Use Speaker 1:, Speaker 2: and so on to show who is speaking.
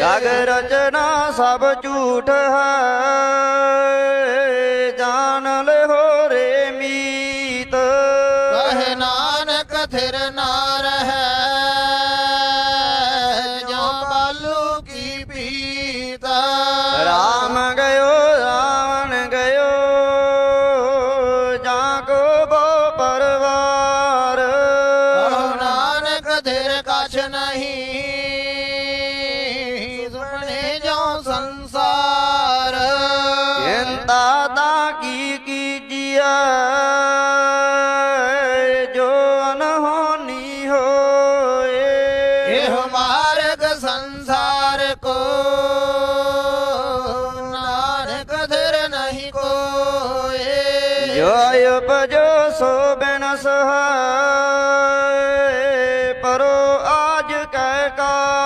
Speaker 1: ਜਗ ਰਚਨਾ ਸਭ ਝੂਠ ਹੈ। ਜਾਣ ਲਿਓ ਰੇ ਮੀਤ।
Speaker 2: ਕਹੇ ਨਾਨਕ ਥਿਰ ਨਾ ਰਹੈ ਜੋ ਬਾਲੂ ਕੀ ਪੀਤ।
Speaker 1: ਰਾਮ ਗਇਓ ਰਾਵਣ ਗਇਓ ਜਾਂ ਕੋ ਬੋ ਪਰਵਾਰ।
Speaker 2: ਨਾਨਕ ਥਿਰ ਕਛ ਨਹੀਂ ਕੀਜੀਆ ਜੋ ਅਨਹੋਨੀ
Speaker 1: ਹੋਏ। ਇਹ ਮਾਰਗ ਸੰਸਾਰ ਕੋ ਨਾਨਕ ਧਰ ਨਹੀਂ ਕੋਏ। ਜੋ ਉਪਜੋ ਸੋ
Speaker 2: ਬਿਨ ਸਹਾਇ ਪਰੋ ਆਜ ਕਹਿ ਕਾ